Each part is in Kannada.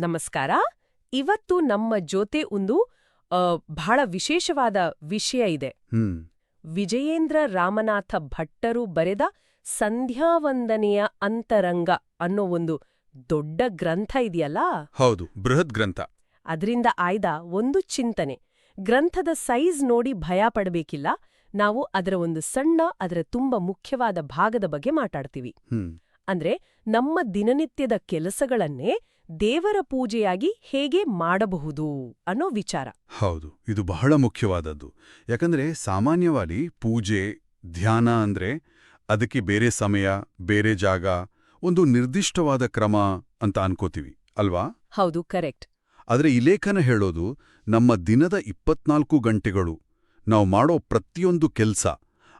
ನಮಸ್ಕಾರ. ಇವತ್ತು ನಮ್ಮ ಜೊತೆ ಒಂದು ಬಹಳ ವಿಶೇಷವಾದ ವಿಷಯ ಇದೆ. ವಿಜಯೇಂದ್ರ ರಾಮನಾಥ ಭಟ್ಟರು ಬರೆದ ಸಂಧ್ಯಾವಂದನೆಯ ಅಂತರಂಗ ಅನ್ನೋ ಒಂದು ದೊಡ್ಡ ಗ್ರಂಥ ಇದೆಯಲ್ಲ? ಹೌದು ಬೃಹತ್ ಗ್ರಂಥ. ಅದರಿಂದ ಆಯ್ದ ಒಂದು ಚಿಂತನೆ. ಗ್ರಂಥದ ಸೈಜ್ ನೋಡಿ ಭಯ ಪಡಬೇಕಿಲ್ಲ. ನಾವು ಅದರ ಒಂದು ಸಣ್ಣ ಅದರ ತುಂಬ ಮುಖ್ಯವಾದ ಭಾಗದ ಬಗ್ಗೆ ಮಾತಾಡ್ತೀವಿ. ಅಂದ್ರೆ ನಮ್ಮ ದಿನನಿತ್ಯದ ಕೆಲಸಗಳನ್ನೇ ದೇವರ ಪೂಜೆಯಾಗಿ ಹೇಗೆ ಮಾಡಬಹುದು ಅನ್ನೋ ವಿಚಾರ. ಹೌದು ಇದು ಬಹಳ ಮುಖ್ಯವಾದದ್ದು. ಯಾಕಂದ್ರೆ ಸಾಮಾನ್ಯವಾಗಿ ಪೂಜೆ ಧ್ಯಾನ ಅಂದ್ರೆ ಅದಕ್ಕೆ ಬೇರೆ ಸಮಯ ಬೇರೆ ಜಾಗ ಒಂದು ನಿರ್ದಿಷ್ಟವಾದ ಕ್ರಮ ಅಂತ ಅನ್ಕೋತೀವಿ ಅಲ್ವಾ? ಹೌದು ಕರೆಕ್ಟ್. ಆದರೆ ಈ ಲೇಖನ ಹೇಳೋದು ನಮ್ಮ ದಿನದ ಇಪ್ಪತ್ನಾಲ್ಕು ಗಂಟೆಗಳು ನಾವು ಮಾಡೋ ಪ್ರತಿಯೊಂದು ಕೆಲ್ಸ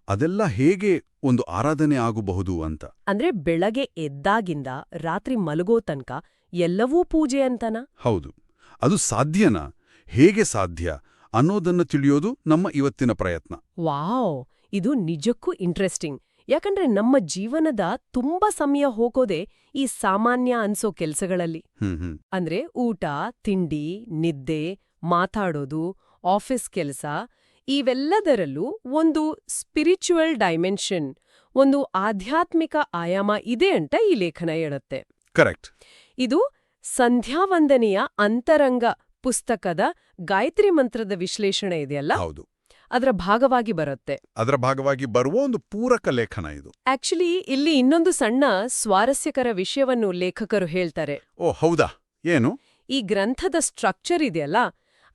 ಅದೆಲ್ಲ ಹೇಗೆ ಒಂದು ಆರಾಧನೆ ಆಗಬಹುದು ಅಂತ. ಅಂದ್ರೆ ಬೆಳಗ್ಗೆ ಎದ್ದಾಗಿಂದ ರಾತ್ರಿ ಮಲಗೋ ತನಕ ಎಲ್ಲವೂ ಪೂಜೆ ಅಂತನ? ಹೌದು. ಅದು ಸಾಧ್ಯನಾ? ಹೇಗೆ ಸಾಧ್ಯ ಅನ್ನೋದನ್ನ ತಿಳಿಯೋದು ನಮ್ಮ ಇವತ್ತಿನ ಪ್ರಯತ್ನ. ವಾವ್! ಇದು ನಿಜಕ್ಕೂ ಇಂಟ್ರೆಸ್ಟಿಂಗ್ ಯಾಕಂದ್ರೆ ನಮ್ಮ ಜೀವನದ ತುಂಬಾ ಸಮಯ ಹೋಗೋದೇ ಈ ಸಾಮಾನ್ಯ ಅನ್ಸೋ ಕೆಲ್ಸಗಳಲ್ಲಿ. ಹ್ಮ್ ಹ್ಮ್. ಅಂದ್ರೆ ಊಟ ತಿಂಡಿ ನಿದ್ದೆ ಮಾತಾಡೋದು ಆಫೀಸ್ ಕೆಲಸ ಇವೆಲ್ಲದರಲ್ಲೂ ಒಂದು ಸ್ಪಿರಿಚುವಲ್ ಡೈಮೆನ್ಷನ್ ಒಂದು ಆಧ್ಯಾತ್ಮಿಕ ಆಯಾಮ ಇದೆ ಅಂತ ಈ ಲೇಖನ ಹೇಳುತ್ತೆ. ಕರೆಕ್ಟ್ ಇದು ಸಂಧ್ಯಾವಂದನೆಯ ಅಂತರಂಗ ಪುಸ್ತಕದ ಗಾಯತ್ರಿ ಮಂತ್ರದ ವಿಶ್ಲೇಷಣೆ ಇದೆಯಲ್ಲ? ಹೌದು. ಅದರ ಭಾಗವಾಗಿ ಬರುತ್ತೆ. ಅದರ ಭಾಗವಾಗಿ ಬರುವ ಒಂದು ಪೂರಕ ಲೇಖನ ಇದು. ಆಕ್ಚುಲಿ ಇಲ್ಲಿ ಇನ್ನೊಂದು ಸಣ್ಣ ಸ್ವಾರಸ್ಯಕರ ವಿಷಯವನ್ನು ಲೇಖಕರು ಹೇಳ್ತಾರೆ. ಓ ಹೌದಾ? ಏನು? ಈ ಗ್ರಂಥದ ಸ್ಟ್ರಕ್ಚರ್ ಇದೆಯಲ್ಲ?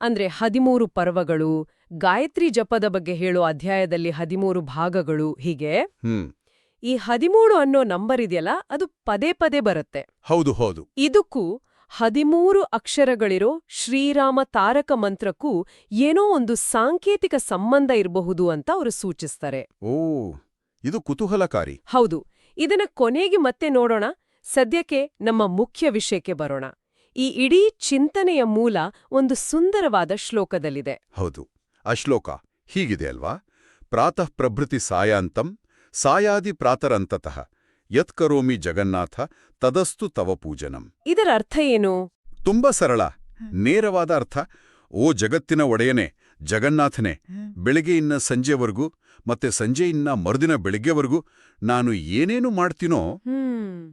ಅಂದ್ರೆ ಹದಿಮೂರು ಪರ್ವಗಳು ಗಾಯತ್ರಿ ಜಪದ ಬಗ್ಗೆ ಹೇಳೋ ಅಧ್ಯಾಯದಲ್ಲಿ ಹದಿಮೂರು ಭಾಗಗಳು ಹೀಗೆ. ಹ್ಮ್. ಈ ಹದಿಮೂರು ಅನ್ನೋ ನಂಬರ್ ಇದೆಯಲ್ಲ ಅದು ಪದೇ ಪದೇ ಬರುತ್ತೆ. ಹೌದು ಹೌದು. ಇದಕ್ಕೂ ಹದಿಮೂರು ಅಕ್ಷರಗಳಿರೋ ಶ್ರೀರಾಮ ತಾರಕ ಮಂತ್ರಕ್ಕೂ ಏನೋ ಒಂದು ಸಾಂಕೇತಿಕ ಸಂಬಂಧ ಇರಬಹುದು ಅಂತ ಅವರು ಸೂಚಿಸ್ತಾರೆ. ಓ ಇದು ಕುತೂಹಲಕಾರಿ. ಹೌದು ಇದನ್ನ ಕೊನೆಗೆ ಮತ್ತೆ ನೋಡೋಣ. ಸದ್ಯಕ್ಕೆ ನಮ್ಮ ಮುಖ್ಯ ವಿಷಯಕ್ಕೆ ಬರೋಣ. ಈ ಇಡೀ ಚಿಂತನೆಯ ಮೂಲ ಒಂದು ಸುಂದರವಾದ ಶ್ಲೋಕದಲ್ಲಿದೆ. ಹೌದು ಆ ಶ್ಲೋಕ ಹೀಗಿದೆ ಅಲ್ವಾ? ಪ್ರಾತಃ ಪ್ರಭೃತಿ ಸಾಯಾಂತಂ ಸಾಯಾದಿ ಪ್ರಾತರಂತತಃ ಯತ್ಕರೋಮಿ ಜಗನ್ನಾಥ ತದಸ್ತು ತವ ಪೂಜನಂ. ಇದರ ಅರ್ಥ ಏನು? ತುಂಬಾ ಸರಳ ನೇರವಾದ ಅರ್ಥ. ಓ ಜಗತ್ತಿನ ಒಡೆಯನೆ ಜಗನ್ನಾಥನೇ ಬೆಳಗ್ಗೆಯಿನ್ನ ಸಂಜೆವರೆಗೂ ಮತ್ತೆ ಸಂಜೆಯಿನ್ನ ಮರುದಿನ ಬೆಳಿಗ್ಗೆವರೆಗೂ ನಾನು ಏನೇನು ಮಾಡ್ತೀನೋ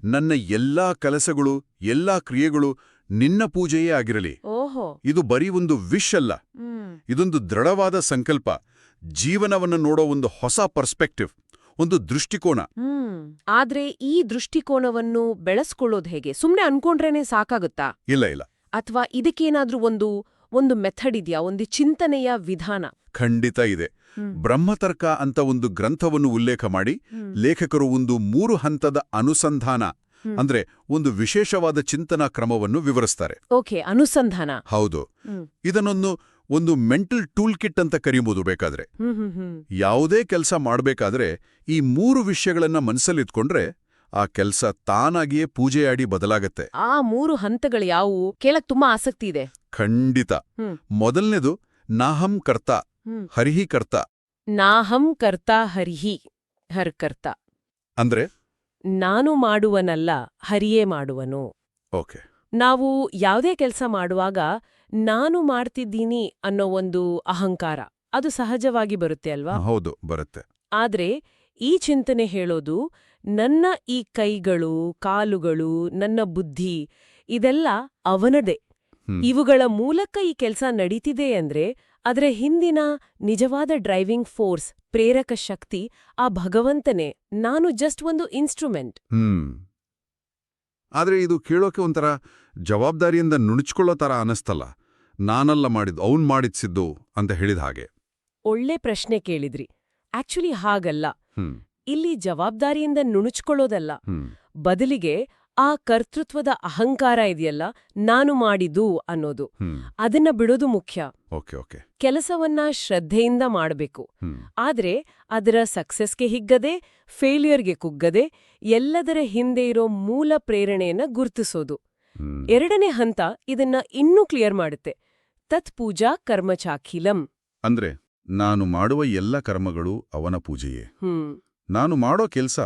ನನ್ನ ಎಲ್ಲಾ ಕೆಲಸಗಳು ಎಲ್ಲಾ ಕ್ರಿಯೆಗಳು ನಿನ್ನ ಪೂಜೆಯೇ ಆಗಿರಲಿ. ಓಹೋ. ಇದು ಬರೀ ಒಂದು ವಿಶ್ ಅಲ್ಲ. ಇದೊಂದು ದೃಢವಾದ ಸಂಕಲ್ಪ. ಜೀವನವನ್ನು ನೋಡೋ ಒಂದು ಹೊಸ ಪರ್ಸ್ಪೆಕ್ಟಿವ್. ಒಂದು ದೃಷ್ಟಿಕೋನ. ಆದ್ರೆ ಈ ದೃಷ್ಟಿಕೋನವನ್ನು ಬೆಳೆಸ್ಕೊಳ್ಳೋದು ಹೇಗೆ? ಸುಮ್ನೆ ಅನ್ಕೊಂಡ್ರೇನೆ ಸಾಕಾಗುತ್ತಾ? ಇಲ್ಲ ಇಲ್ಲ. ಅಥವಾ ಇದಕ್ಕೇನಾದ್ರೂ ಒಂದು ಒಂದು ಮೆಥಡ್ ಇದೆಯಾ? ಒಂದು ಚಿಂತನೆಯ ವಿಧಾನ? ಖಂಡಿತ ಇದೆ. ಹ್ಮ್. ಬ್ರಹ್ಮತರ್ಕ ಅಂತ ಒಂದು ಗ್ರಂಥವನ್ನು ಉಲ್ಲೇಖ ಮಾಡಿ ಲೇಖಕರು ಒಂದು ಮೂರು ಹಂತದ ಅನುಸಂಧಾನ ಅಂದ್ರೆ ಒಂದು ವಿಶೇಷವಾದ ಚಿಂತನಾ ಕ್ರಮವನ್ನು ವಿವರಿಸ್ತಾರೆ. ಓಕೆ ಅನುಸಂಧಾನ. ಹೌದು. ಇದನ್ನೊಂದು ಒಂದು ಮೆಂಟಲ್ ಟೂಲ್ ಕಿಟ್ ಅಂತ ಕರೀಬೋದು ಬೇಕಾದ್ರೆ. ಯಾವುದೇ ಕೆಲಸ ಮಾಡಬೇಕಾದ್ರೆ ಈ ಮೂರು ವಿಷಯಗಳನ್ನ ಮನಸ್ಸಲ್ಲಿಟ್ಕೊಂಡ್ರೆ ಆ ಕೆಲಸ ತಾನಾಗಿಯೇ ಪೂಜೆಯಾಡಿ ಬದಲಾಗತ್ತೆ. ಆ ಮೂರು ಹಂತಗಳು ಯಾವುವು? ಕೇಳಕ್ ತುಂಬಾ ಆಸಕ್ತಿ ಇದೆ. ಖಂಡಿತ. ಮೊದಲನೇದು ನಾಹಂ ಕರ್ತ ಹರಿಹಿ ಕರ್ತ. ನಾಹಂ ಕರ್ತ ಹರಿಹಿ ಹರ್ಕರ್ತ ಅಂದ್ರೆ? ನಾನು ಮಾಡುವನಲ್ಲ ಹರಿಯೇ ಮಾಡುವನು. ಓಕೆ. ನಾವು ಯಾವುದೇ ಕೆಲಸ ಮಾಡುವಾಗ ನಾನು ಮಾಡ್ತಿದ್ದೀನಿ ಅನ್ನೋ ಒಂದು ಅಹಂಕಾರ ಅದು ಸಹಜವಾಗಿ ಬರುತ್ತೆ ಅಲ್ವಾ? ಹೌದು ಬರುತ್ತೆ. ಆದ್ರೆ ಈ ಚಿಂತನೆ ಹೇಳೋದು ನನ್ನ ಈ ಕೈಗಳು ಕಾಲುಗಳು ನನ್ನ ಬುದ್ಧಿ ಇದೆಲ್ಲ ಅವನದೇ. ಇವುಗಳ ಮೂಲಕ ಈ ಕೆಲಸ ನಡೀತಿದೆ ಅಂದ್ರೆ ಅದರ ಹಿಂದಿನ ನಿಜವಾದ ಡ್ರೈವಿಂಗ್ ಫೋರ್ಸ್ ಪ್ರೇರಕ ಶಕ್ತಿ ಆ ಭಗವಂತನೇ ನಾನು ಜಸ್ಟ್ ಒಂದು ಇನ್ಸ್ಟ್ರೂಮೆಂಟ್. ಆದ್ರೆ ಇದು ಕೇಳೋಕೆ ಒಂಥರ ಜವಾಬ್ದಾರಿಯಿಂದ ನುಣುಚ್ಕೊಳ್ಳೋ ತರ ಅನಿಸ್ತಲ್ಲ. ನಾನಲ್ಲ ಮಾಡಿದ್ದು ಅವ್ನ್ ಮಾಡಿದ್ಸಿದ್ದು ಅಂತ ಹೇಳಿದ ಹಾಗೆ. ಒಳ್ಳೆ ಪ್ರಶ್ನೆ ಕೇಳಿದ್ರಿ. ಆಕ್ಚುಲಿ ಹಾಗಲ್ಲ. ಇಲ್ಲಿ ಜವಾಬ್ದಾರಿಯಿಂದ ನುಣುಚ್ಕೊಳ್ಳೋದಲ್ಲ. ಬದಲಿಗೆ ಆ ಕರ್ತೃತ್ವದ ಅಹಂಕಾರ ಇದೆಯಲ್ಲ ನಾನು ಮಾಡಿದ್ದು ಅನ್ನೋದು. ಅದನ್ನ ಬಿಡೋದು ಮುಖ್ಯ. Okay okay. ಕೆಲಸವನ್ನ ಶ್ರದ್ಧೆಯಿಂದ ಮಾಡಬೇಕು. ಆದ್ರೆ ಅದರ ಸಕ್ಸಸ್ಗೆ ಹಿಗ್ಗದೆ ಫೇಲ್ಯೂರ್ಗೆ ಕುಗ್ಗದೆ ಎಲ್ಲದರ ಹಿಂದೆ ಇರೋ ಮೂಲ ಪ್ರೇರಣೆಯನ್ನ ಗುರ್ತಿಸೋದು. ಎರಡನೇ ಹಂತ ಇದನ್ನ ಇನ್ನೂ ಕ್ಲಿಯರ್ ಮಾಡುತ್ತೆ. ತತ್ ಪೂಜಾ ಕರ್ಮಚಾಖಿಲಂ ಅಂದ್ರೆ ನಾನು ಮಾಡುವ ಎಲ್ಲ ಕರ್ಮಗಳು ಅವನ ಪೂಜೆಯೇ. ನಾನು ಮಾಡೋ ಕೆಲ್ಸ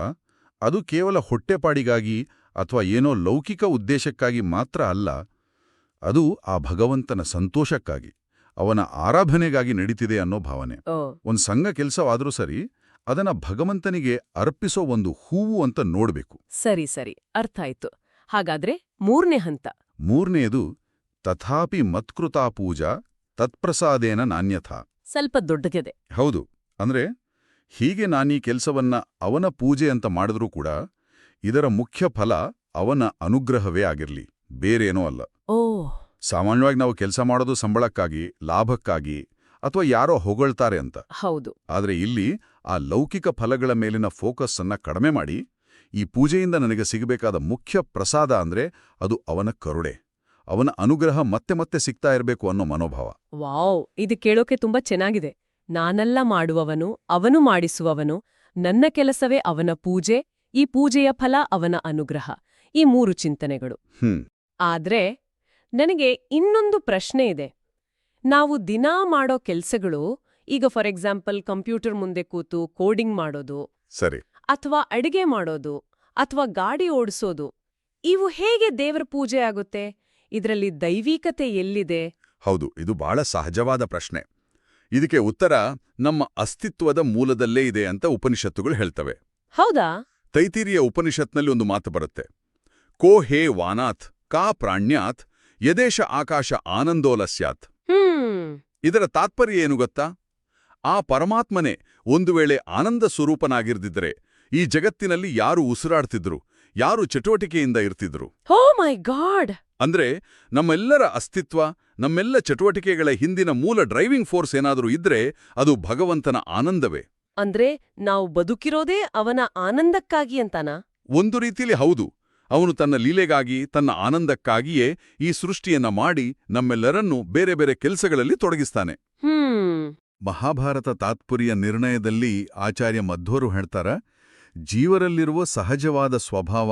ಅದು ಕೇವಲ ಹೊಟ್ಟೆಪಾಡಿಗಾಗಿ ಅಥವಾ ಏನೋ ಲೌಕಿಕ ಉದ್ದೇಶಕ್ಕಾಗಿ ಮಾತ್ರ ಅಲ್ಲ ಅದು ಆ ಭಗವಂತನ ಸಂತೋಷಕ್ಕಾಗಿ ಅವನ ಆರಾಧನೆಗಾಗಿ ನಡೀತಿದೆ ಅನ್ನೋ ಭಾವನೆ. ಒಂದು ಸಂಘ ಕೆಲಸವಾದರೂ ಸರಿ ಅದನ್ನ ಭಗವಂತನಿಗೆ ಅರ್ಪಿಸೋ ಒಂದು ಹೂವು ಅಂತ ನೋಡಬೇಕು. ಸರಿ ಸರಿ. ಅರ್ಥ ಆಯ್ತು. ಹಾಗಾದ್ರೆ ಮೂರನೇ ಹಂತ. ಮೂರನೆಯದು ತಥಾಪಿ ಮತ್ಕೃತಾ ಪೂಜಾ ತತ್ಪ್ರಸಾದೇನ ನಾಣ್ಯಥಾ. ಸ್ವಲ್ಪ ದೊಡ್ಡಗಿದೆ. ಹೌದು ಅಂದ್ರೆ ಹೀಗೆ ನಾನೀ ಕೆಲಸವನ್ನ ಅವನ ಪೂಜೆ ಅಂತ ಮಾಡಿದ್ರೂ ಕೂಡ ಇದರ ಮುಖ್ಯ ಫಲ ಅವನ ಅನುಗ್ರಹವೇ ಆಗಿರ್ಲಿ ಬೇರೇನೂ ಅಲ್ಲ. ಓ. ಸಾಮಾನ್ಯವಾಗಿ ನಾವು ಕೆಲಸ ಮಾಡೋದು ಸಂಬಳಕ್ಕಾಗಿ ಲಾಭಕ್ಕಾಗಿ ಅಥವಾ ಯಾರೋ ಹೊಗಳ್ತಾರೆ ಅಂತ. ಹೌದು. ಆದರೆ ಇಲ್ಲಿ ಆ ಲೌಕಿಕ ಫಲಗಳ ಮೇಲಿನ ಫೋಕಸ್ ಅನ್ನ ಕಡಿಮೆ ಮಾಡಿ ಈ ಪೂಜೆಯಿಂದ ನನಗೆ ಸಿಗಬೇಕಾದ ಮುಖ್ಯ ಪ್ರಸಾದ ಅಂದ್ರೆ ಅದು ಅವನ ಕರುಣೆ. ಅವನ ಅನುಗ್ರಹ ಮತ್ತೆ ಮತ್ತೆ ಸಿಗ್ತಾ ಇರಬೇಕು ಅನ್ನೋ ಮನೋಭಾವ. ವಾವ್ ಇದು ಕೇಳೋಕೆ ತುಂಬಾ ಚೆನ್ನಾಗಿದೆ. ನಾನಲ್ಲ ಮಾಡುವವನು ಅವನು ಮಾಡಿಸುವವನು ನನ್ನ ಕೆಲಸವೇ ಅವನ ಪೂಜೆ ಈ ಪೂಜೆಯ ಫಲ ಅವನ ಅನುಗ್ರಹ. ಈ ಮೂರು ಚಿಂತನೆಗಳು. ಹ್ಮ್. ಆದ್ರೆ ನನಗೆ ಇನ್ನೊಂದು ಪ್ರಶ್ನೆ ಇದೆ. ನಾವು ದಿನಾ ಮಾಡೋ ಕೆಲ್ಸಗಳು ಈಗ ಫಾರ್ ಎಕ್ಸಾಂಪಲ್ ಕಂಪ್ಯೂಟರ್ ಮುಂದೆ ಕೂತು ಕೋಡಿಂಗ್ ಮಾಡೋದು ಸರಿ. ಅಥವಾ ಅಡಿಗೆ ಮಾಡೋದು ಅಥವಾ ಗಾಡಿ ಓಡಿಸೋದು ಇವು ಹೇಗೆ ದೇವರ ಪೂಜೆ ಆಗುತ್ತೆ? ಇದರಲ್ಲಿ ದೈವಿಕತೆ ಎಲ್ಲಿದೆ? ಹೌದು ಇದು ಬಹಳ ಸಹಜವಾದ ಪ್ರಶ್ನೆ. ಇದಕ್ಕೆ ಉತ್ತರ ನಮ್ಮ ಅಸ್ತಿತ್ವದ ಮೂಲದಲ್ಲೇ ಇದೆ ಅಂತ ಉಪನಿಷತ್ತುಗಳು ಹೇಳ್ತವೆ. ಹೌದಾ? ತೈತೀರಿಯ ಉಪನಿಷತ್ನಲ್ಲಿ ಒಂದು ಮಾತು ಬರುತ್ತೆ. ಕೋ ಹೇ ವಾನಾಥ್ ಕಾ ಪ್ರಾಣ್ಯಾತ್ ಯದೇಶ ಆಕಾಶ ಆನಂದೋಲ ಸ್ಯಾತ್. ಇದರ ತಾತ್ಪರ್ಯ ಏನು ಗೊತ್ತಾ? ಆ ಪರಮಾತ್ಮನೇ ಒಂದು ವೇಳೆ ಆನಂದ ಸ್ವರೂಪನಾಗಿರ್ದಿದ್ರೆ ಈ ಜಗತ್ತಿನಲ್ಲಿ ಯಾರು ಉಸಿರಾಡ್ತಿದ್ರು? ಯಾರು ಚಟುವಟಿಕೆಯಿಂದ ಇರ್ತಿದ್ರು? ಹೋ ಮೈ ಗಾಡ್! ಅಂದ್ರೆ ನಮ್ಮೆಲ್ಲರ ಅಸ್ತಿತ್ವ ನಮ್ಮೆಲ್ಲ ಚಟುವಟಿಕೆಗಳ ಹಿಂದಿನ ಮೂಲ ಡ್ರೈವಿಂಗ್ ಫೋರ್ಸ್ ಏನಾದರೂ ಇದ್ರೆ ಅದು ಭಗವಂತನ ಆನಂದವೇ. ಅಂದ್ರೆ ನಾವು ಬದುಕಿರೋದೇ ಅವನ ಆನಂದಕ್ಕಾಗಿ ಅಂತಾನಾ? ಒಂದು ರೀತಿಯಲ್ಲಿ ಹೌದು. ಅವನು ತನ್ನ ಲೀಲೆಗಾಗಿ ತನ್ನ ಆನಂದಕ್ಕಾಗಿಯೇ ಈ ಸೃಷ್ಟಿಯನ್ನ ಮಾಡಿ ನಮ್ಮೆಲ್ಲರನ್ನೂ ಬೇರೆ ಬೇರೆ ಕೆಲಸಗಳಲ್ಲಿ ತೊಡಗಿಸ್ತಾನೆ. ಹ್ಮ್. ಮಹಾಭಾರತ ತಾತ್ಪರ್ಯ ನಿರ್ಣಯದಲ್ಲಿ ಆಚಾರ್ಯ ಮಧ್ವರು ಹೇಳ್ತಾರ ಜೀವರಲ್ಲಿರುವ ಸಹಜವಾದ ಸ್ವಭಾವ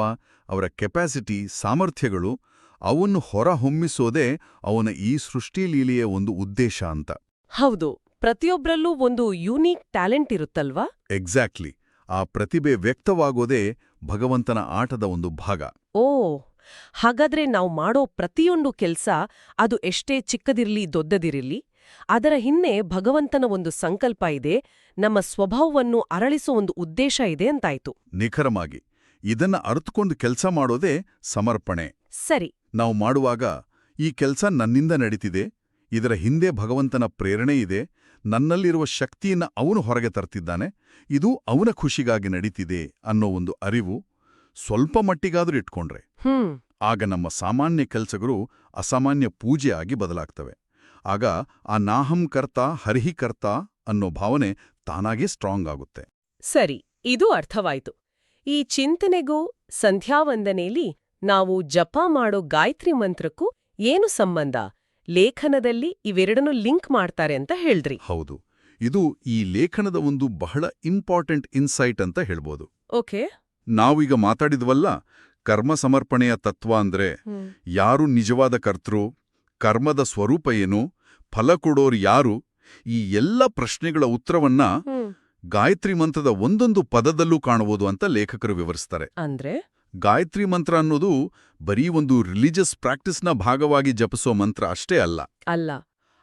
ಅವರ ಕೆಪಾಸಿಟಿ ಸಾಮರ್ಥ್ಯಗಳು ಅವನ್ನು ಹೊರಹೊಮ್ಮಿಸೋದೇ ಅವನ ಈ ಸೃಷ್ಟಿಲೀಲೆಯ ಒಂದು ಉದ್ದೇಶ ಅಂತ. ಹೌದು ಪ್ರತಿಯೊಬ್ಬರಲ್ಲೂ ಒಂದು ಯೂನೀಕ್ ಟ್ಯಾಲೆಂಟ್ ಇರುತ್ತಲ್ವಾ? ಎಕ್ಸಾಕ್ಟ್ಲಿ. ಆ ಪ್ರತಿಭೆ ವ್ಯಕ್ತವಾಗೋದೇ ಭಗವಂತನ ಆಟದ ಒಂದು ಭಾಗ. ಓ ಹಾಗಾದ್ರೆ ನಾವು ಮಾಡೋ ಪ್ರತಿಯೊಂದು ಕೆಲ್ಸ ಅದು ಎಷ್ಟೇ ಚಿಕ್ಕದಿರಲಿ ದೊಡ್ಡದಿರಲಿ ಅದರ ಹಿಂದೆ ಭಗವಂತನ ಒಂದು ಸಂಕಲ್ಪ ಇದೆ ನಮ್ಮ ಸ್ವಭಾವವನ್ನು ಅರಳಿಸೋ ಒಂದು ಉದ್ದೇಶ ಇದೆ ಅಂತಾಯ್ತು. ನಿಖರವಾಗಿ ಇದನ್ನ ಅರ್ಥಕೊಂಡು ಕೆಲಸ ಮಾಡೋದೇ ಸಮರ್ಪಣೆ. ಸರಿ. ನಾವು ಮಾಡುವಾಗ ಈ ಕೆಲಸ ನನ್ನಿಂದ ನಡೀತಿದೆ ಇದರ ಹಿಂದೆ ಭಗವಂತನ ಪ್ರೇರಣೆ ಇದೆ ನನ್ನಲ್ಲಿರುವ ಶಕ್ತಿಯನ್ನ ಅವನು ಹೊರಗೆ ತರ್ತಿದ್ದಾನೆ ಇದು ಅವನ ಖುಷಿಗಾಗಿ ನಡೀತಿದೆ ಅನ್ನೋ ಒಂದು ಅರಿವು ಸ್ವಲ್ಪ ಮಟ್ಟಿಗಾದ್ರೂ ಇಟ್ಕೊಂಡ್ರೆ ಹ್ಮ್. ಆಗ ನಮ್ಮ ಸಾಮಾನ್ಯ ಕೆಲಸಗಳು ಅಸಾಮಾನ್ಯ ಪೂಜೆ ಆಗಿ ಬದಲಾಗ್ತವೆ. ಆಗ ಆ ನಾಹಂಕರ್ತ ಹರಿಹಿಕರ್ತ ಅನ್ನೋ ಭಾವನೆ ತಾನಾಗೇ ಸ್ಟ್ರಾಂಗ್ ಆಗುತ್ತೆ. ಸರಿ ಇದು ಅರ್ಥವಾಯಿತು. ಈ ಚಿಂತನೆಗೂ ಸಂಧ್ಯಾವಂದನೆಯಲ್ಲಿ ನಾವು ಜಪ ಮಾಡೋ ಗಾಯತ್ರಿ ಮಂತ್ರಕ್ಕೂ ಏನು ಸಂಬಂಧ? ಲೇಖನದಲ್ಲಿ ಇವೆರಡನ್ನು ಲಿಂಕ್ ಮಾಡ್ತಾರೆ ಅಂತ ಹೇಳ್ದ್ರಿ. ಹೌದು. ಇದು ಈ ಲೇಖನದ ಒಂದು ಬಹಳ ಇಂಪಾರ್ಟೆಂಟ್ ಇನ್ಸೈಟ್ ಅಂತ ಹೇಳ್ಬೋದು. ಓಕೆ. ನಾವೀಗ ಮಾತಾಡಿದ್ವಲ್ಲ ಕರ್ಮ ಸಮರ್ಪಣೆಯ ತತ್ವ ಅಂದ್ರೆ ಯಾರು ನಿಜವಾದ ಕರ್ತೃ ಕರ್ಮದ ಸ್ವರೂಪ ಏನು ಫಲ ಕೊಡೋರು ಯಾರು ಈ ಎಲ್ಲ ಪ್ರಶ್ನೆಗಳ ಉತ್ತರವನ್ನ ಗಾಯತ್ರಿ ಮಂತ್ರದ ಒಂದೊಂದು ಪದದಲ್ಲೂ ಕಾಣಬಹುದು ಅಂತ ಲೇಖಕರು ವಿವರಿಸ್ತಾರೆ. ಅಂದ್ರೆ? ಗಾಯತ್ರಿ ಮಂತ್ರ ಅನ್ನೋದು ಬರೀ ಒಂದು ರಿಲಿಜಿಯಸ್ ಪ್ರಾಕ್ಟೀಸ್ನ ಭಾಗವಾಗಿ ಜಪಿಸೋ ಮಂತ್ರ ಅಷ್ಟೇ ಅಲ್ಲ. ಅಲ್ಲ.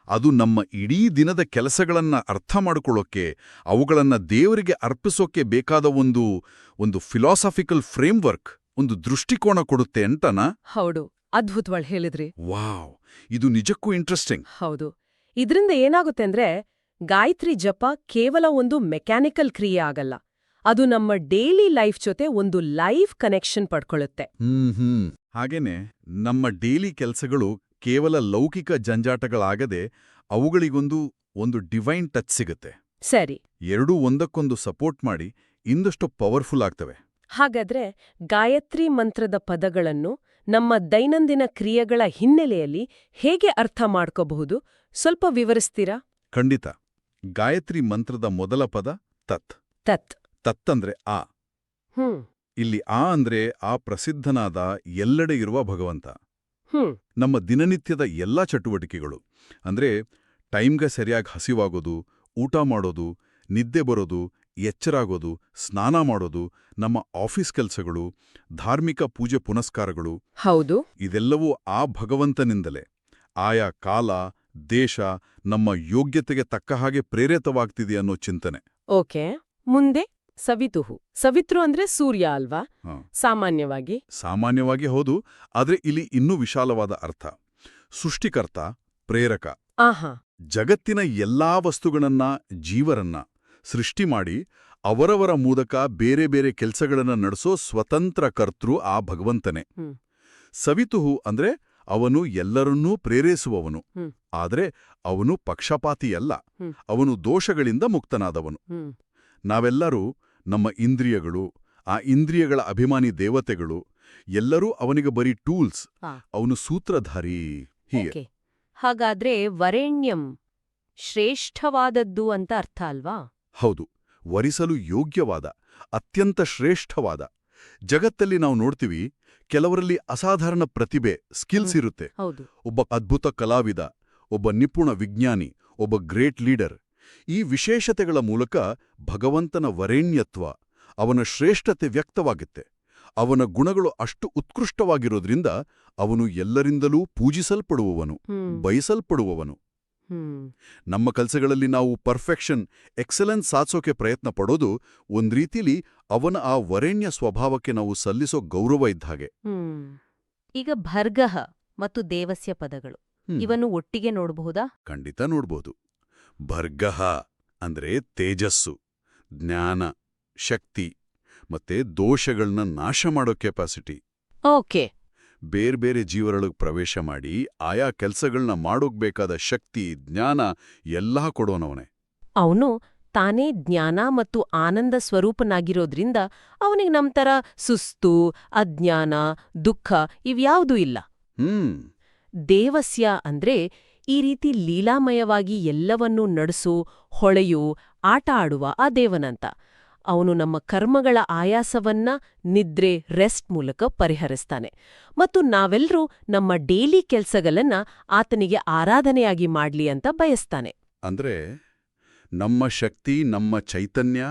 ಅದು ನಮ್ಮ ಇಡೀ ದಿನದ ಕೆಲಸಗಳನ್ನು ಅರ್ಥ ಮಾಡಿಕೊಳ್ಳೋಕ್ಕೆ ಅವುಗಳನ್ನು ದೇವರಿಗೆ ಅರ್ಪಿಸೋಕೆ ಬೇಕಾದ ಒಂದು ಒಂದು ಫಿಲಾಸಫಿಕಲ್ ಫ್ರೇಮ್ವರ್ಕ್ ಒಂದು ದೃಷ್ಟಿಕೋನ ಕೊಡುತ್ತೆ ಅಂತನ? ಹೌದು. ಅದ್ಭುತವಾಳ್ ಹೇಳಿದ್ರಿ. ವಾವ್. ಇದು ನಿಜಕ್ಕೂ ಇಂಟ್ರೆಸ್ಟಿಂಗ್ ಹೌದು. ಇದ್ರಿಂದ ಏನಾಗುತ್ತೆ ಅಂದ್ರೆ ಗಾಯತ್ರಿ ಜಪ ಕೇವಲ ಒಂದು ಮೆಕ್ಯಾನಿಕಲ್ ಕ್ರಿಯೆ ಆಗಲ್ಲ. ಅದು ನಮ್ಮ ಡೈಲಿ ಲೈಫ್ ಜೊತೆ ಒಂದು ಲೈಫ್ ಕನೆಕ್ಷನ್ ಪಡ್ಕೊಳ್ಳುತ್ತೆ. ಹ್ಮ್ ಹ್ಮ್. ಹಾಗೇನೆ ನಮ್ಮ ಡೈಲಿ ಕೆಲಸಗಳು ಕೇವಲ ಲೌಕಿಕ ಜಂಜಾಟಗಳಾಗದೆ ಅವುಗಳಿಗೊಂದು ಒಂದು ಡಿವೈನ್ ಟಚ್ ಸಿಗುತ್ತೆ. ಸರಿ. ಎರಡೂ ಒಂದಕ್ಕೊಂದು ಸಪೋರ್ಟ್ ಮಾಡಿ ಇಂದಷ್ಟು ಪವರ್ಫುಲ್ ಆಗ್ತವೆ. ಹಾಗಾದ್ರೆ ಗಾಯತ್ರಿ ಮಂತ್ರದ ಪದಗಳನ್ನು ನಮ್ಮ ದೈನಂದಿನ ಕ್ರಿಯೆಗಳ ಹಿನ್ನೆಲೆಯಲ್ಲಿ ಹೇಗೆ ಅರ್ಥ ಮಾಡ್ಕೋಬಹುದು? ಸ್ವಲ್ಪ ವಿವರಿಸ್ತೀರಾ? ಖಂಡಿತ. ಗಾಯತ್ರಿ ಮಂತ್ರದ ಮೊದಲ ಪದ ತತ್. ತತ್. ತತ್ ಅಂದ್ರೆ ಆ. ಹ್ಮ್. ಇಲ್ಲಿ ಆ ಅಂದ್ರೆ ಆ ಪ್ರಸಿದ್ಧನಾದ ಎಲ್ಲೆಡೆ ಇರುವ ಭಗವಂತ. ನಮ್ಮ ದಿನನಿತ್ಯದ ಎಲ್ಲಾ ಚಟುವಟಿಕೆಗಳು. ಅಂದ್ರೆ ಟೈಮ್ಗೆ ಸರಿಯಾಗಿ ಹಸಿವಾಗೋದು ಊಟ ಮಾಡೋದು ನಿದ್ದೆ ಬರೋದು ಎಚ್ಚರಾಗೋದು ಸ್ನಾನ ಮಾಡೋದು ನಮ್ಮ ಆಫೀಸ್ ಕೆಲಸಗಳು ಧಾರ್ಮಿಕ ಪೂಜೆ ಪುನಸ್ಕಾರಗಳು. ಹೌದು. ಇದೆಲ್ಲವೂ ಆ ಭಗವಂತನಿಂದಲೇ. ಆಯಾ ಕಾಲ ದೇಶ ನಮ್ಮ ಯೋಗ್ಯತೆಗೆ ತಕ್ಕ ಹಾಗೆ ಪ್ರೇರಿತವಾಗ್ತಿದೆ ಅನ್ನೋ ಚಿಂತನೆ. ಓಕೆ. ಮುಂದೆ? ಸವಿತುಹು. ಸವಿತ್ರು ಅಂದ್ರೆ ಸೂರ್ಯ ಅಲ್ವಾ? ಸಾಮಾನ್ಯವಾಗಿ. ಸಾಮಾನ್ಯವಾಗಿ ಹೌದು ಆದ್ರೆ ಇಲ್ಲಿ ಇನ್ನೂ ವಿಶಾಲವಾದ ಅರ್ಥ. ಸೃಷ್ಟಿಕರ್ತ ಪ್ರೇರಕ. ಆಹಾ. ಜಗತ್ತಿನ ಎಲ್ಲಾ ವಸ್ತುಗಳನ್ನ ಜೀವರನ್ನ ಸೃಷ್ಟಿ ಮಾಡಿ ಅವರವರ ಮೂಲಕ ಬೇರೆ ಬೇರೆ ಕೆಲಸಗಳನ್ನ ನಡೆಸೋ ಸ್ವತಂತ್ರ ಕರ್ತೃ ಆ ಭಗವಂತನೇ. ಸವಿತುಹು ಅಂದ್ರೆ ಅವನು ಎಲ್ಲರನ್ನೂ ಪ್ರೇರೇಸುವವನು. ಆದರೆ ಅವನು ಪಕ್ಷಪಾತಿಯಲ್ಲ. ಅವನು ದೋಷಗಳಿಂದ ಮುಕ್ತನಾದವನು. ನಾವೆಲ್ಲರೂ ನಮ್ಮ ಇಂದ್ರಿಯಗಳು ಆ ಇಂದ್ರಿಯಗಳ ಅಭಿಮಾನಿ ದೇವತೆಗಳು ಎಲ್ಲರೂ ಅವನಿಗೆ ಬರೀ ಟೂಲ್ಸ್. ಅವನು ಸೂತ್ರಧಾರಿ. ಹೀಗೆ. ಹಾಗಾದ್ರೆ ವರೇಣ್ಯಂ ಶ್ರೇಷ್ಠವಾದದ್ದು ಅಂತ ಅರ್ಥ ಅಲ್ವಾ? ಹೌದು. ವರಿಸಲು ಯೋಗ್ಯವಾದ ಅತ್ಯಂತ ಶ್ರೇಷ್ಠವಾದ. ಜಗತ್ತಲ್ಲಿ ನಾವು ನೋಡ್ತೀವಿ ಕೆಲವರಲ್ಲಿ ಅಸಾಧಾರಣ ಪ್ರತಿಭೆ ಸ್ಕಿಲ್ಸ್ ಇರುತ್ತೆ. ಒಬ್ಬ ಅದ್ಭುತ ಕಲಾವಿದ ಒಬ್ಬ ನಿಪುಣ ವಿಜ್ಞಾನಿ ಒಬ್ಬ ಗ್ರೇಟ್ ಲೀಡರ್ ಈ ವಿಶೇಷತೆಗಳ ಮೂಲಕ ಭಗವಂತನ ವರೇಣ್ಯತ್ವ ಅವನ ಶ್ರೇಷ್ಠತೆ ವ್ಯಕ್ತವಾಗುತ್ತೆ. ಅವನ ಗುಣಗಳು ಅಷ್ಟು ಉತ್ಕೃಷ್ಟವಾಗಿರೋದ್ರಿಂದ ಅವನು ಎಲ್ಲರಿಂದಲೂ ಪೂಜಿಸಲ್ಪಡುವವನು ಬಯಸಲ್ಪಡುವವನು. ನಮ್ಮ ಕೆಲಸಗಳಲ್ಲಿ ನಾವು ಪರ್ಫೆಕ್ಷನ್ ಎಕ್ಸಲೆನ್ಸ್ ಸಾಧಿಸೋಕೆ ಪ್ರಯತ್ನ ಪಡೋದು ಒಂದ್ ರೀತಿಲಿ ಅವನ ಆ ವರೇಣ್ಯ ಸ್ವಭಾವಕ್ಕೆ ನಾವು ಸಲ್ಲಿಸೋ ಗೌರವ ಇದ್ದಾಗೆ ಈಗ ಭರ್ಗಃ ಮತ್ತು ದೇವಸ್ಯ ಪದಗಳು. ಇವನ್ನು ಒಟ್ಟಿಗೆ ನೋಡಬಹುದಾ? ಖಂಡಿತ ನೋಡ್ಬೋದು. ಭರ್ಗಃ ಅಂದ್ರೆ ತೇಜಸ್ಸು ಜ್ಞಾನ ಶಕ್ತಿ ಮತ್ತೆ ದೋಷಗಳನ್ನ ನಾಶ ಮಾಡೋ ಕೆಪಾಸಿಟಿ ಓಕೆ. ಬೇರ್ಬೇರೆ ಜೀವರೊಳಗೆ ಪ್ರವೇಶ ಮಾಡಿ ಆಯಾ ಕೆಲ್ಸಗಳನ್ನ ಮಾಡೋಕ್ ಬೇಕಾದ ಶಕ್ತಿ ಜ್ಞಾನ ಎಲ್ಲಾ ಕೊಡೋನವನೇ. ಅವನು ತಾನೇ ಜ್ಞಾನ ಮತ್ತು ಆನಂದ ಸ್ವರೂಪನಾಗಿರೋದ್ರಿಂದ ಅವನಿಗೆ ನಮ್ ತರ ಸುಸ್ತು ಅಜ್ಞಾನ ದುಃಖ ಇವ್ಯಾವುದೂ ಇಲ್ಲ. ಹ್ಮ್. ದೇವಸ್ಯ ಅಂದ್ರೆ ಈ ರೀತಿ ಲೀಲಾಮಯವಾಗಿ ಎಲ್ಲವನ್ನೂ ನಡೆಸು ಹೊಳೆಯು ಆಟ ಆಡುವ ಆ ದೇವನಂತ. ಅವನು ನಮ್ಮ ಕರ್ಮಗಳ ಆಯಾಸವನ್ನ ನಿದ್ರೆ ರೆಸ್ಟ್ ಮೂಲಕ ಪರಿಹರಿಸ್ತಾನೆ. ಮತ್ತು ನಾವೆಲ್ಲರೂ ನಮ್ಮ ಡೇಲಿ ಕೆಲಸಗಳನ್ನ ಆತನಿಗೆ ಆರಾಧನೆಯಾಗಿ ಮಾಡ್ಲಿ ಅಂತ ಬಯಸ್ತಾನೆ. ಅಂದ್ರೆ ನಮ್ಮ ಶಕ್ತಿ ನಮ್ಮ ಚೈತನ್ಯ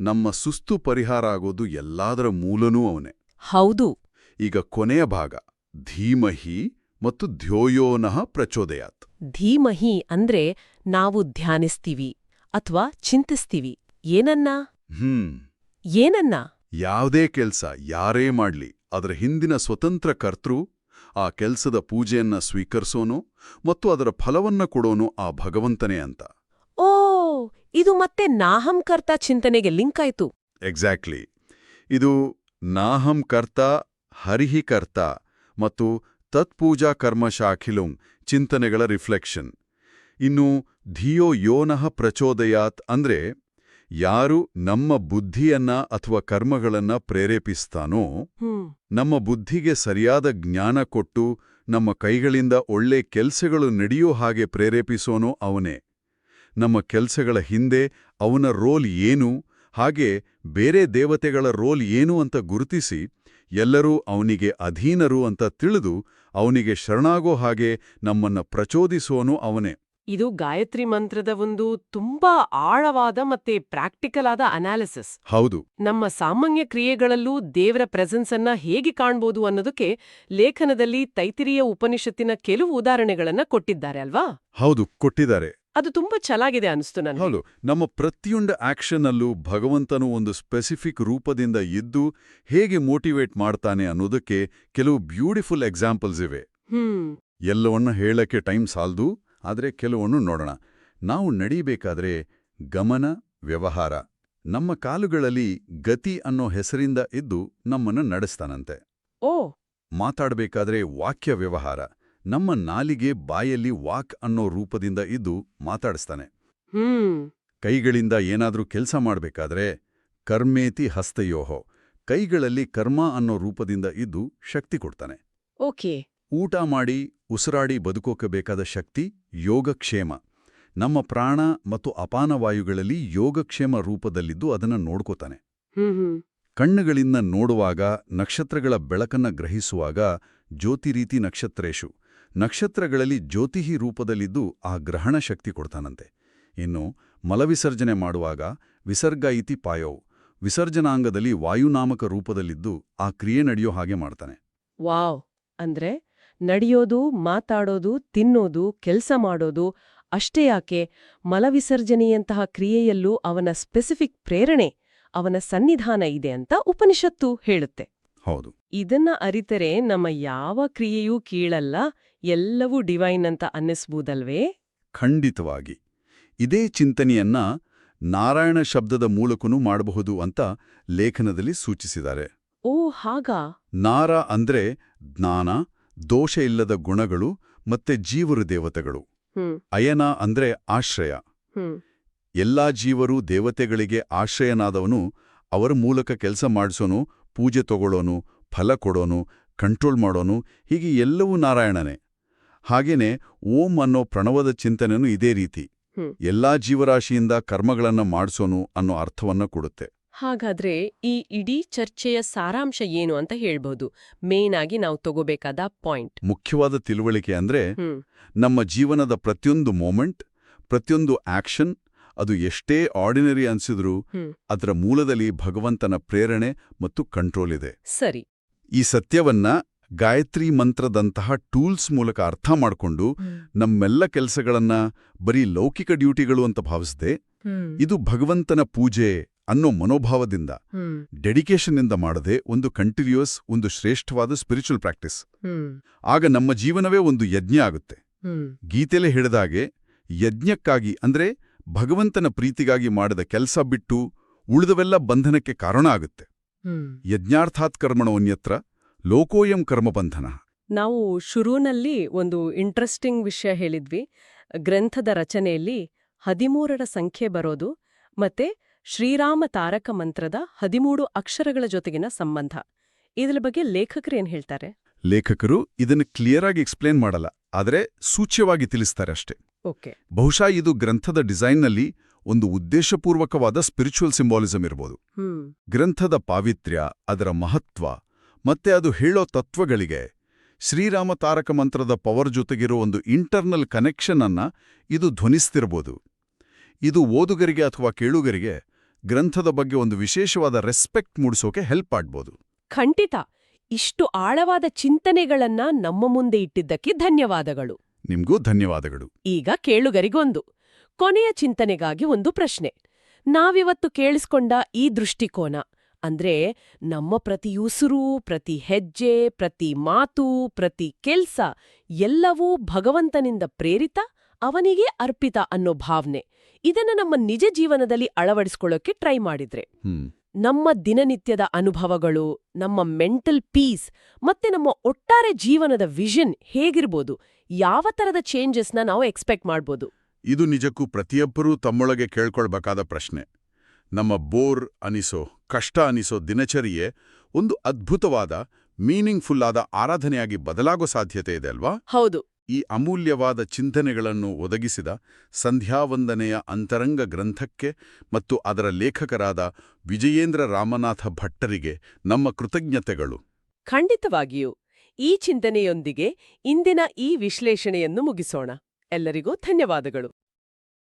ನಮ್ಮ ಸುಸ್ತು ಪರಿಹಾರ ಆಗೋದು ಎಲ್ಲಾದರ ಮೂಲನೂ ಅವನೇ. ಹೌದು. ಈಗ ಕೊನೆಯ ಭಾಗ ಧೀಮಹಿ ಮತ್ತು ಧ್ಯೋಯೋನಃ ಪ್ರಚೋದಯಾತ್. ಧೀಮಹಿ ಅಂದ್ರೆ ನಾವು ಧ್ಯಾನಿಸ್ತೀವಿ ಅಥವಾ ಚಿಂತಿಸ್ತೀವಿ. ಏನನ್ನ? ಹ್ಮ್. ಏನನ್ನ? ಯಾವುದೇ ಕೆಲ್ಸ ಯಾರೇ ಮಾಡ್ಲಿ ಅದರ ಹಿಂದಿನ ಸ್ವತಂತ್ರ ಕರ್ತೃ ಆ ಕೆಲ್ಸದ ಪೂಜೆಯನ್ನ ಸ್ವೀಕರಿಸೋನು ಮತ್ತು ಅದರ ಫಲವನ್ನ ಕೊಡೋನು ಆ ಭಗವಂತನೇ ಅಂತ. ಓ ಇದು ಮತ್ತೆ ನಾಹಂಕರ್ತ ಚಿಂತನೆಗೆ ಲಿಂಕ್ ಆಯ್ತು. ಎಕ್ಸಾಕ್ಟ್ಲಿ. ಇದು ನಾಹಂ ಕರ್ತ ಹರಿಹಿ ಕರ್ತ ಮತ್ತು ತತ್ಪೂಜಾ ಕರ್ಮಶಾಖಿಲುಂ ಚಿಂತನೆಗಳ ರಿಫ್ಲೆಕ್ಷನ್. ಇನ್ನು ಧಿಯೋ ಯೋನಃ ಪ್ರಚೋದಯಾತ್ ಅಂದ್ರೆ ಯಾರು ನಮ್ಮ ಬುದ್ಧಿಯನ್ನ ಅಥವಾ ಕರ್ಮಗಳನ್ನ ಪ್ರೇರೇಪಿಸ್ತಾನೋ ನಮ್ಮ ಬುದ್ಧಿಗೆ ಸರಿಯಾದ ಜ್ಞಾನ ಕೊಟ್ಟು ನಮ್ಮ ಕೈಗಳಿಂದ ಒಳ್ಳೆ ಕೆಲ್ಸಗಳು ನಡೆಯೋ ಹಾಗೆ ಪ್ರೇರೇಪಿಸೋನೋ ಅವನೇ. ನಮ್ಮ ಕೆಲ್ಸಗಳ ಹಿಂದೆ ಅವನ ರೋಲ್ ಏನು ಹಾಗೆ ಬೇರೆ ದೇವತೆಗಳ ರೋಲ್ ಏನು ಅಂತ ಗುರುತಿಸಿ ಎಲ್ಲರೂ ಅವನಿಗೆ ಅಧೀನರು ಅಂತ ತಿಳಿದು ಅವನಿಗೆ ಶರಣಾಗೋ ಹಾಗೆ ನಮ್ಮನ್ನ ಪ್ರಚೋದಿಸೋನು ಅವನೇ. ಇದು ಗಾಯತ್ರಿ ಮಂತ್ರದ ಒಂದು ತುಂಬಾ ಆಳವಾದ ಮತ್ತೆ ಪ್ರಾಕ್ಟಿಕಲ್ ಆದ ಅನಾಲಿಸಿಸ್ ಹೌದು. ನಮ್ಮ ಸಾಮಾನ್ಯ ಕ್ರಿಯೆಗಳಲ್ಲೂ ದೇವರ ಪ್ರೆಸೆನ್ಸ್ ಅನ್ನ ಹೇಗೆ ಕಾಣ್ಬೋದು ಅನ್ನೋದಕ್ಕೆ ಲೇಖನದಲ್ಲಿ ತೈತಿರಿಯ ಉಪನಿಷತ್ತಿನ ಕೆಲವು ಉದಾಹರಣೆಗಳನ್ನ ಕೊಟ್ಟಿದ್ದಾರೆ ಅಲ್ವಾ? ಹೌದು ಕೊಟ್ಟಿದ್ದಾರೆ. ಅದು ತುಂಬಾ ಚೆನ್ನಾಗಿದೆ ಅನಿಸ್ತು ನನಗೆ. ಹೌದು ನಮ್ಮ ಪ್ರತಿಯೊಂದು ಆಕ್ಷನ್ನಲ್ಲೂ ಭಗವಂತನು ಒಂದು ಸ್ಪೆಸಿಫಿಕ್ ರೂಪದಿಂದ ಇದ್ದು ಹೇಗೆ ಮೋಟಿವೇಟ್ ಮಾಡ್ತಾನೆ ಅನ್ನೋದಕ್ಕೆ ಕೆಲವು ಬ್ಯೂಟಿಫುಲ್ ಎಕ್ಸಾಂಪಲ್ಸ್ ಇವೆ. ಎಲ್ಲವನ್ನ ಹೇಳಕ್ಕೆ ಟೈಮ್ ಸಾಲ್ದು ಆದರೆ ಕೆಲವನ್ನು ನೋಡೋಣ. ನಾವು ನಡೀಬೇಕಾದ್ರೆ ಗಮನ ವ್ಯವಹಾರ. ನಮ್ಮ ಕಾಲುಗಳಲ್ಲಿ ಗತಿ ಅನ್ನೋ ಹೆಸರಿಂದ ಇದ್ದು ನಮ್ಮನ್ನು ನಡೆಸ್ತಾನಂತೆ. ಓ. ಮಾತಾಡಬೇಕಾದ್ರೆ ವಾಕ್ಯ ವ್ಯವಹಾರ. ನಮ್ಮ ನಾಲಿಗೆ ಬಾಯಲ್ಲಿ ವಾಕ್ ಅನ್ನೋ ರೂಪದಿಂದ ಇದ್ದು ಮಾತಾಡಿಸ್ತಾನೆ. ಹ್ಮ್. ಕೈಗಳಿಂದ ಏನಾದ್ರೂ ಕೆಲಸ ಮಾಡಬೇಕಾದ್ರೆ ಕರ್ಮೇತಿ ಹಸ್ತಯೋಹೋ ಕೈಗಳಲ್ಲಿ ಕರ್ಮ ಅನ್ನೋ ರೂಪದಿಂದ ಇದ್ದು ಶಕ್ತಿ ಕೊಡ್ತಾನೆ. ಓಕೆ. ಊಟ ಮಾಡಿ ಉಸಿರಾಡಿ ಬದುಕೋಕೆ ಬೇಕಾದ ಶಕ್ತಿ ಯೋಗಕ್ಷೇಮ. ನಮ್ಮ ಪ್ರಾಣ ಮತ್ತು ಅಪಾನವಾಯುಗಳಲ್ಲಿ ಯೋಗಕ್ಷೇಮ ರೂಪದಲ್ಲಿದ್ದು ಅದನ್ನ ನೋಡ್ಕೋತಾನೆ. ಕಣ್ಣುಗಳಿಂದ ನೋಡುವಾಗ ನಕ್ಷತ್ರಗಳ ಬೆಳಕನ್ನ ಗ್ರಹಿಸುವಾಗ ಜ್ಯೋತಿರೀತಿ ನಕ್ಷತ್ರೇಶು. ನಕ್ಷತ್ರಗಳಲ್ಲಿ ಜ್ಯೋತಿಹಿ ರೂಪದಲ್ಲಿದ್ದು ಆ ಗ್ರಹಣ ಶಕ್ತಿ ಕೊಡ್ತಾನಂತೆ. ಇನ್ನು ಮಲವಿಸರ್ಜನೆ ಮಾಡುವಾಗ ವಿಸರ್ಗ ಇತಿ ಪಾಯೋವ್ ವಿಸರ್ಜನಾಂಗದಲ್ಲಿ ವಾಯುನಾಮಕ ರೂಪದಲ್ಲಿದ್ದು ಆ ಕ್ರಿಯೆ ನಡೆಯೋ ಹಾಗೆ ಮಾಡ್ತಾನೆ. ವಾವ್! ಅಂದ್ರೆ ನಡೆಯೋದು ಮಾತಾಡೋದು ತಿನ್ನೋದು ಕೆಲಸ ಮಾಡೋದು ಅಷ್ಟೇ ಯಾಕೆ? ಮಲವಿಸರ್ಜನೆಯಂತಹ ಕ್ರಿಯೆಯಲ್ಲೂ ಅವನ ಸ್ಪೆಸಿಫಿಕ್ ಪ್ರೇರಣೆ ಅವನ ಸನ್ನಿಧಾನ ಇದೆ ಅಂತ ಉಪನಿಷತ್ತು ಹೇಳುತ್ತೆ. ಹೌದು. ಇದನ್ನ ಅರಿತರೆ ನಮ್ಮ ಯಾವ ಕ್ರಿಯೆಯೂ ಕೀಳಲ್ಲ ಎಲ್ಲವೂ ಡಿವೈನ್ ಅಂತ ಅನ್ನಿಸ್ಬೋದಲ್ವೇ? ಖಂಡಿತವಾಗಿ. ಇದೇ ಚಿಂತನೆಯನ್ನ ನಾರಾಯಣ ಶಬ್ದದ ಮೂಲಕನೂ ಮಾಡಬಹುದು ಅಂತ ಲೇಖನದಲ್ಲಿ ಸೂಚಿಸಿದ್ದಾರೆ. ಓ ಹಾಗಾ? ನಾರ ಅಂದ್ರೆ ಜ್ಞಾನ ದೋಷ ಇಲ್ಲದ ಗುಣಗಳು ಮತ್ತೆ ಜೀವರು ದೇವತೆಗಳು. ಅಯನ ಅಂದ್ರೆ ಆಶ್ರಯ. ಎಲ್ಲಾ ಜೀವರು ದೇವತೆಗಳಿಗೆ ಆಶ್ರಯನಾದವನು ಅವರ ಮೂಲಕ ಕೆಲಸ ಮಾಡಿಸೋನು ಪೂಜೆ ತಗೊಳ್ಳೋನು ಫಲ ಕೊಡೋನು ಕಂಟ್ರೋಲ್ ಮಾಡೋನು ಹೀಗೆ ಎಲ್ಲವೂ ನಾರಾಯಣನೇ. ಹಾಗೇನೆ ಓಂ ಅನ್ನೋ ಪ್ರಣವದ ಚಿಂತನೆನೂ ಇದೇ ರೀತಿ. ಎಲ್ಲಾ ಜೀವರಾಶಿಯಿಂದ ಕರ್ಮಗಳನ್ನು ಮಾಡಿಸೋನು ಅನ್ನೋ ಅರ್ಥವನ್ನ ಕೊಡುತ್ತೆ. ಹಾಗಾದ್ರೆ ಈ ಇಡೀ ಚರ್ಚೆಯ ಸಾರಾಂಶ ಏನು ಅಂತ ಹೇಳ್ಬಹುದು ಮೇನ್ ಆಗಿ ನಾವು ತಗೋಬೇಕಾದ ಪಾಯಿಂಟ್ ಮುಖ್ಯವಾದ ತಿಳುವಳಿಕೆ ಅಂದ್ರೆ ನಮ್ಮ ಜೀವನದ ಪ್ರತಿಯೊಂದು ಮೂಮೆಂಟ್ ಪ್ರತಿಯೊಂದು ಆಕ್ಷನ್ ಅದು ಎಷ್ಟೇ ಆರ್ಡಿನರಿ ಅನ್ಸಿದ್ರೂ. ಅದರ ಮೂಲದಲ್ಲಿ ಭಗವಂತನ ಪ್ರೇರಣೆ ಮತ್ತು ಕಂಟ್ರೋಲ್ ಇದೆ. ಸರಿ. ಈ ಸತ್ಯವನ್ನ ಗಾಯತ್ರಿ ಮಂತ್ರದಂತಹ ಟೂಲ್ಸ್ ಮೂಲಕ ಅರ್ಥ ಮಾಡಿಕೊಂಡು ನಮ್ಮೆಲ್ಲ ಕೆಲಸಗಳನ್ನ ಬರೀ ಲೌಕಿಕ ಡ್ಯೂಟಿಗಳು ಅಂತ ಭಾವಿಸದೆ ಇದು ಭಗವಂತನ ಪೂಜೆ ಅನ್ನೋ ಮನೋಭಾವದಿಂದ ಡೆಡಿಕೇಶನ್ ಡೆಡಿಕೇಶನ್ನಿಂದ ಮಾಡದೆ ಒಂದು ಕಂಟಿನ್ಯೂಯಸ್ ಒಂದು ಶ್ರೇಷ್ಠವಾದ ಸ್ಪಿರಿಚುವಲ್ ಪ್ರಾಕ್ಟೀಸ್. ಆಗ ನಮ್ಮ ಜೀವನವೇ ಒಂದು ಯಜ್ಞ ಆಗುತ್ತೆ. ಗೀತೆಲೆ ಹೇಳಿದಾಗೆ ಯಜ್ಞಕ್ಕಾಗಿ ಅಂದ್ರೆ ಭಗವಂತನ ಪ್ರೀತಿಗಾಗಿ ಮಾಡಿದ ಕೆಲಸ ಬಿಟ್ಟು ಉಳಿದವೆಲ್ಲ ಬಂಧನಕ್ಕೆ ಕಾರಣ ಆಗುತ್ತೆ. ಯಜ್ಞಾರ್ಥಾತ್ಕರ್ಮಣ ಯಜ್ಞಾರ್ಥಾತ್ ಕರ್ಮಣೋನ್ಯತ್ರ ಲೋಕೋಯಂ ಕರ್ಮಬಂಧನ. ನಾವು ಶುರುನಲ್ಲಿ ಒಂದು ಇಂಟ್ರೆಸ್ಟಿಂಗ್ ವಿಷಯ ಹೇಳಿದ್ವಿ. ಗ್ರಂಥದ ರಚನೆಯಲ್ಲಿ ಹದಿಮೂರರ ಸಂಖ್ಯೆ ಬರೋದು ಮತ್ತೆ ಶ್ರೀರಾಮ ತಾರಕ ಮಂತ್ರದ ಹದಿಮೂರು ಅಕ್ಷರಗಳ ಜೊತೆಗಿನ ಸಂಬಂಧ. ಇದರ ಬಗ್ಗೆ ಲೇಖಕರು ಏನ್ ಹೇಳ್ತಾರೆ? ಲೇಖಕರು ಇದನ್ನು ಕ್ಲಿಯರ್ ಆಗಿ ಎಕ್ಸ್ಪ್ಲೇನ್ ಮಾಡಲ್ಲ ಆದರೆ ಸೂಚ್ಯವಾಗಿ ತಿಳಿಸ್ತಾರೆ ಅಷ್ಟೇ. ಓಕೆ. ಬಹುಶಃ ಇದು ಗ್ರಂಥದ ಡಿಸೈನ್ನಲ್ಲಿ ಒಂದು ಉದ್ದೇಶಪೂರ್ವಕವಾದ ಸ್ಪಿರಿಚುವಲ್ ಸಿಂಬಾಲಿಸಂ ಇರಬಹುದು ಗ್ರಂಥದ ಪಾವಿತ್ರ್ಯ ಅದರ ಮಹತ್ವ ಮತ್ತೆ ಅದು ಹೇಳೋ ತತ್ವಗಳಿಗೆ ಶ್ರೀರಾಮ ತಾರಕ ಮಂತ್ರದ ಪವರ್ ಜೊತೆಗಿರೋ ಒಂದು ಇಂಟರ್ನಲ್ ಕನೆಕ್ಷನ್ ಅನ್ನ ಇದು ಧ್ವನಿಸ್ತಿರ್ಬೋದು. ಇದು ಓದುಗರಿಗೆ ಅಥವಾ ಕೇಳುಗರಿಗೆ ಗ್ರಂಥದ ಬಗ್ಗೆ ಒಂದು ವಿಶೇಷವಾದ ರೆಸ್ಪೆಕ್ಟ್ ಮೂಡಿಸೋಕೆ ಹೆಲ್ಪ್ ಆಗ್ಬೋದು. ಖಂಡಿತ. ಇಷ್ಟು ಆಳವಾದ ಚಿಂತನೆಗಳನ್ನ ನಮ್ಮ ಮುಂದೆ ಇಟ್ಟಿದ್ದಕ್ಕೆ ಧನ್ಯವಾದಗಳು. ನಿಮ್ಗೂ ಧನ್ಯವಾದಗಳು. ಈಗ ಕೇಳುಗರಿಗೊಂದು. ಕೊನೆಯ ಚಿಂತನೆಗಾಗಿ ಒಂದು ಪ್ರಶ್ನೆ. ನಾವಿವತ್ತು ಕೇಳಿಸ್ಕೊಂಡ ಈ ದೃಷ್ಟಿಕೋನ ಅಂದ್ರೆ ನಮ್ಮ ಪ್ರತಿ ಉಸುರು ಪ್ರತಿ ಹೆಜ್ಜೆ ಪ್ರತಿ ಮಾತು ಪ್ರತಿ ಕೆಲ್ಸ ಎಲ್ಲವೂ ಭಗವಂತನಿಂದ ಪ್ರೇರಿತ ಅವನಿಗೆ ಅರ್ಪಿತ ಅನ್ನೋ ಭಾವನೆ. ಇದನ್ನ ನಮ್ಮ ನಿಜ ಜೀವನದಲ್ಲಿ ಅಳವಡಿಸ್ಕೊಳ್ಳೋಕೆ ಟ್ರೈ ಮಾಡಿದ್ರೆ. ನಮ್ಮ ದಿನನಿತ್ಯದ ಅನುಭವಗಳು ನಮ್ಮ ಮೆಂಟಲ್ ಪೀಸ್ ಮತ್ತೆ ನಮ್ಮ ಒಟ್ಟಾರೆ ಜೀವನದ ವಿಷನ್ ಹೇಗಿರ್ಬೋದು ಯಾವ ತರದ ಚೇಂಜಸ್ನ ನಾವು ಎಕ್ಸ್ಪೆಕ್ಟ್ ಮಾಡ್ಬೋದು? ಇದು ನಿಜಕ್ಕೂ ಪ್ರತಿಯೊಬ್ಬರೂ ತಮ್ಮೊಳಗೆ ಕೇಳ್ಕೊಳ್ಬೇಕಾದ ಪ್ರಶ್ನೆ. ನಮ್ಮ ಬೋರ್ ಅನಿಸೋ ಕಷ್ಟ ಅನಿಸೋ ದಿನಚರಿಯೇ ಒಂದು ಅದ್ಭುತವಾದ ಮೀನಿಂಗ್ಫುಲ್ ಆದ ಆರಾಧನೆಯಾಗಿ ಬದಲಾಗೋ ಸಾಧ್ಯತೆ ಇದೆ ಅಲ್ವಾ? ಹೌದು. ಈ ಅಮೂಲ್ಯವಾದ ಚಿಂತನೆಗಳನ್ನು ಒದಗಿಸಿದ ಸಂಧ್ಯಾವಂದನೆಯ ಅಂತರಂಗ ಗ್ರಂಥಕ್ಕೆ ಮತ್ತು ಅದರ ಲೇಖಕರಾದ ವಿಜಯೇಂದ್ರ ರಾಮನಾಥ ಭಟ್ಟರಿಗೆ ನಮ್ಮ ಕೃತಜ್ಞತೆಗಳು. ಖಂಡಿತವಾಗಿಯೂ ಈ ಚಿಂತನೆಯೊಂದಿಗೆ ಇಂದಿನ ಈ ವಿಶ್ಲೇಷಣೆಯನ್ನು ಮುಗಿಸೋಣ. ಎಲ್ಲರಿಗೂ ಧನ್ಯವಾದಗಳು.